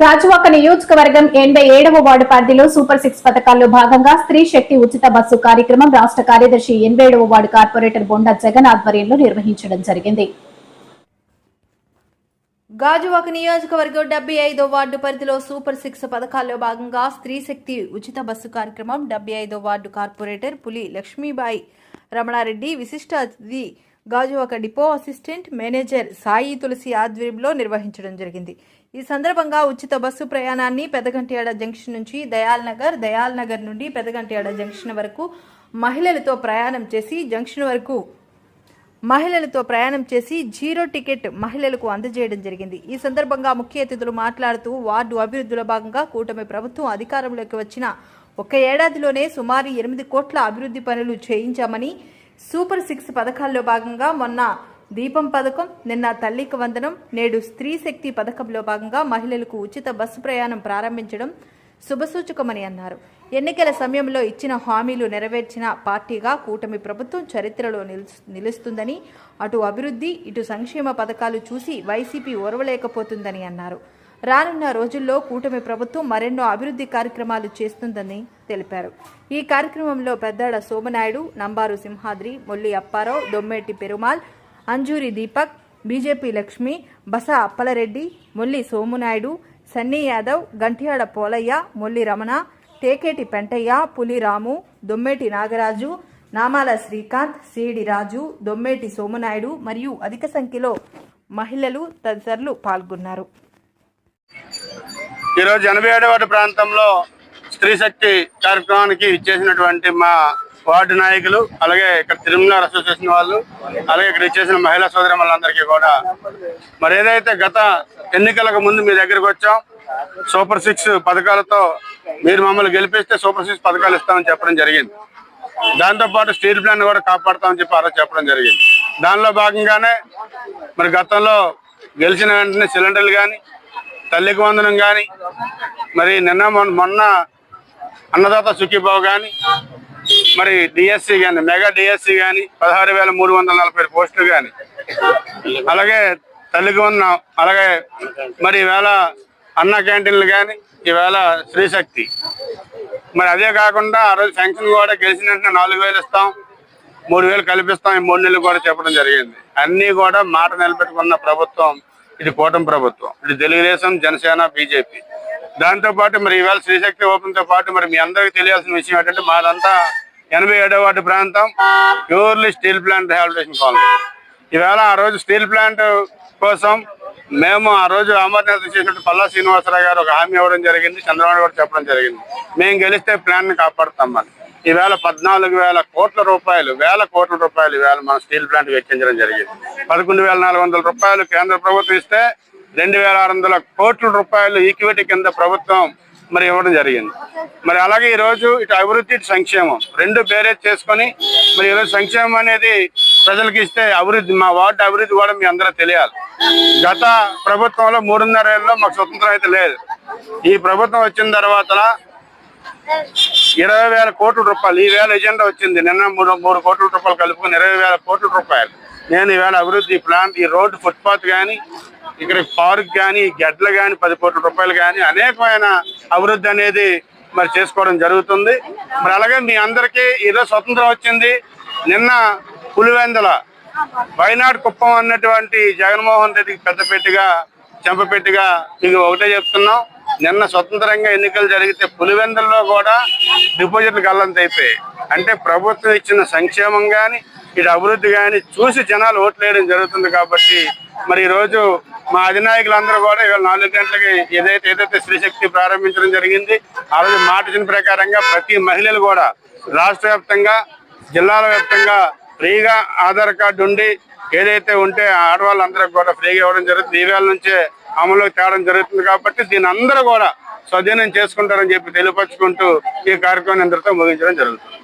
రాజువాక నియోజకవర్గం ఎనభై ఏడవ వార్డు పరిధిలో సూపర్ సిక్స్ పథకాల్లో భాగంగా స్త్రీ శక్తి ఉచిత బస్సు కార్యక్రమం రాష్ట్ర కార్యదర్శి ఎనభై ఏడవ వార్డు కార్పొరేటర్ బొండా జగన్ ఆధ్వర్యంలో నిర్వహించడం జరిగింది. గాజువాక నియోజకవర్గం డెబ్బై ఐదో వార్డు పరిధిలో సూపర్ సిక్స్ పథకాల్లో భాగంగా స్త్రీ శక్తి ఉచిత బస్సు కార్యక్రమం డెబ్బై ఐదో వార్డు కార్పొరేటర్ పులి లక్ష్మీబాయి రమణారెడ్డి విశిష్ట అతిథి Gajuwaka depot assistant manager Sai Tulasi ఆధ్వర్యంలో నిర్వహించడం జరిగింది. ఈ సందర్భంగా ఉచిత బస్సు ప్రయాణాన్ని పెదగంటియాడ జంక్షన్ నుంచి దయాల్ నగర్ దయాల్ నగర్ నుండి పెదగంటియాడ జంక్షన్ వరకు మహిళలతో ప్రయాణం చేసి జంక్షన్ వరకు మహిళలతో ప్రయాణం చేసి జీరో టికెట్ మహిళలకు అందజేయడం జరిగింది. ఈ సందర్భంగా ముఖ్య అతిథులు మాట్లాడుతూ వార్డు అభివృద్ధిలో భాగంగా కూటమి ప్రభుత్వం అధికారంలోకి వచ్చిన ఒక ఏడాదిలోనే సుమారు ఎనిమిది కోట్ల అభివృద్ధి పనులు చేయించామని సూపర్ సిక్స్ పథకాల్లో భాగంగా మొన్న దీపం పథకం నిన్న తల్లికి వందనం నేడు స్త్రీ శక్తి పథకంలో భాగంగా మహిళలకు ఉచిత బస్సు ప్రయాణం ప్రారంభించడం శుభసూచకమని అన్నారు. ఎన్నికల సమయంలో ఇచ్చిన హామీలు నెరవేర్చిన పార్టీగా కూటమి ప్రభుత్వం చరిత్రలో నిలుస్తుందని అటు అభివృద్ధి ఇటు సంక్షేమ పథకాలు చూసి వైసీపీ ఓర్వలేకపోతుందని అన్నారు. రానున్న రోజుల్లో కూటమి ప్రభుత్వం మరెన్నో అభివృద్ధి కార్యక్రమాలు చేస్తుందని తెలిపారు. ఈ కార్యక్రమంలో పెద్దాడ సోమనాయుడు నంబారు సింహాద్రి మొల్లి అప్పారావు దొమ్మేటి పెరుమాల్ అంజూరి దీపక్ బీజేపీ లక్ష్మి బస అప్పలరెడ్డి మొల్లి సోమునాయుడు సన్నీ యాదవ్ గంటియాడ పోలయ్య మొల్లి రమణ టేకేటి పెంటయ్య పులిరాము దొమ్మేటి నాగరాజు నామాల శ్రీకాంత్ సిడి రాజు దొమ్మేటి సోమునాయుడు మరియు అధిక సంఖ్యలో మహిళలు తదితరులు పాల్గొన్నారు. ఈరోజు ఎనభై ఏడవ ప్రాంతంలో స్త్రీ శక్తి కార్యక్రమానికి ఇచ్చేసినటువంటి మా వార్డు నాయకులు అలాగే ఇక్కడ తిరుమల అసోసియేషన్ వాళ్ళు అలాగే ఇక్కడ ఇచ్చేసిన మహిళా సోదరులందరికీ కూడా. మరి ఏదైతే గత ఎన్నికలకు ముందు మీ దగ్గరకు వచ్చాం సూపర్ సిక్స్ పథకాలతో మీరు మమ్మల్ని గెలిపిస్తే సూపర్ సిక్స్ పథకాలు ఇస్తామని చెప్పడం జరిగింది. దాంతోపాటు స్టీల్ ప్లాంట్ కూడా కాపాడుతామని చెప్పి ఆరోజు చెప్పడం జరిగింది. దానిలో భాగంగానే మరి గతంలో గెలిచిన వెంటనే సిలిండర్లు కానీ తల్లికి వందనం కానీ మరి నిన్న మొన్న మొన్న అన్నదాత సుఖీబాబు కానీ మరి డిఎస్సి కానీ మెగా డిఎస్సి కానీ పదహారు వేల మూడు వందల నలభై పోస్టులు కానీ అలాగే తల్లికి ఉన్న అలాగే మరి ఈవేళ అన్న క్యాంటీన్లు కానీ ఈవేళ శ్రీశక్తి మరి అదే కాకుండా ఆ రోజు శాంక్షన్ కూడా గెలిచిన వెంటనే నాలుగు వేలు ఇస్తాం మూడు వేలు కల్పిస్తాం ఈ మూడు నెలలు కూడా చెప్పడం జరిగింది. అన్నీ కూడా మాట నిలబెట్టుకున్న ప్రభుత్వం ఇది కూటమి ప్రభుత్వం ఇది తెలుగుదేశం జనసేన బీజేపీ. దాంతో పాటు మరి ఈవేళ శ్రీశక్తి ఓపెన్తో పాటు మరి మీ అందరికీ తెలియాల్సిన విషయం ఏంటంటే మాదంతా ఎనభై ఏడవ వాటి ప్రాంతం purely steel plant rehabilitation colony. ఈవేళ ఆ రోజు స్టీల్ ప్లాంట్ కోసం మేము ఆ రోజు అమర్నాథ్ చేసినట్టు పల్లా శ్రీనివాసరావు గారు ఒక హామీ ఇవ్వడం జరిగింది చంద్రబాబు కూడా చెప్పడం జరిగింది. మేము గెలిస్తే ప్లాన్ని కాపాడుతాం మరి. ఈవేళ పద్నాలుగు వేల కోట్ల రూపాయలు వేల కోట్ల రూపాయలు ఈవేళ మన స్టీల్ ప్లాంట్ వెచ్చించడం జరిగింది. పదకొండు వేల నాలుగు వందల రూపాయలు కేంద్ర ప్రభుత్వం ఇస్తే రెండు వేల ఆరు వందల కోట్ల రూపాయలు ఈక్విటీ కింద ప్రభుత్వం మరి ఇవ్వడం జరిగింది. మరి అలాగే ఈరోజు ఇటు అభివృద్ధి ఇటు సంక్షేమం రెండు బేరేజ్ చేసుకొని మరి ఈరోజు సంక్షేమం అనేది ప్రజలకు ఇస్తే అభివృద్ధి మా వార్డు అభివృద్ధి కూడా మీ అందరూ తెలియాలి. గత ప్రభుత్వంలో మూడున్నర ఏళ్ళలో మాకు స్వతంత్రం అయితే లేదు. ఈ ప్రభుత్వం వచ్చిన తర్వాత ఇరవై వేల కోట్ల రూపాయలు. ఈ వేల ఎజెండా వచ్చింది. నిన్న మూడు మూడు కోట్ల రూపాయలు కలుపుకుని ఇరవై వేల కోట్ల రూపాయలు. నేను ఈవేళ అభివృద్ధి ప్లాంట్ ఈ రోడ్డు ఫుట్పాత్ కానీ ఇక్కడ పార్క్ కానీ గెడ్లు కానీ పది కోట్ల రూపాయలు కానీ అనేకమైన అభివృద్ధి అనేది మరి చేసుకోవడం జరుగుతుంది. మరి అలాగే మీ అందరికీ ఈరోజు స్వతంత్రం వచ్చింది. నిన్న పులివెందల వైనాడు కుప్పం అన్నటువంటి జగన్మోహన్ రెడ్డికి పెద్దపెట్టిగా చెంపపెట్టిగా మీకు ఒకటే చెప్తున్నాం. నిన్న స్వతంత్రంగా ఎన్నికలు జరిగితే పులివెందుల్లో కూడా డిపాజిట్లు గల్లంత అయిపోయాయి అంటే ప్రభుత్వం ఇచ్చిన సంక్షేమం కానీ ఇటు అభివృద్ధి కానీ చూసి జనాలు ఓట్లు వేయడం జరుగుతుంది కాబట్టి మరి ఈరోజు రోజు మా అధినాయకులందరూ కూడా ఇవాళ నాలుగు గంటలకి ఏదైతే ఏదైతే స్త్రీశక్తి ప్రారంభించడం జరిగింది ఆ రోజు మాట ప్రకారంగా ప్రతి మహిళలు కూడా రాష్ట్ర వ్యాప్తంగా జిల్లాల వ్యాప్తంగా ఫ్రీగా ఆధార్ కార్డు ఉండి ఏదైతే ఉంటే ఆడవాళ్ళందరికీ కూడా ఫ్రీగా ఇవ్వడం జరుగుతుంది. ఈ వేళ నుంచే అమలు తేవడం జరుగుతుంది కాబట్టి దీని అందరూ కూడా స్వాధీనం చేసుకుంటారని చెప్పి తెలియపరచుకుంటూ ఈ కార్యక్రమం అందరితో ముగించడం జరుగుతుంది.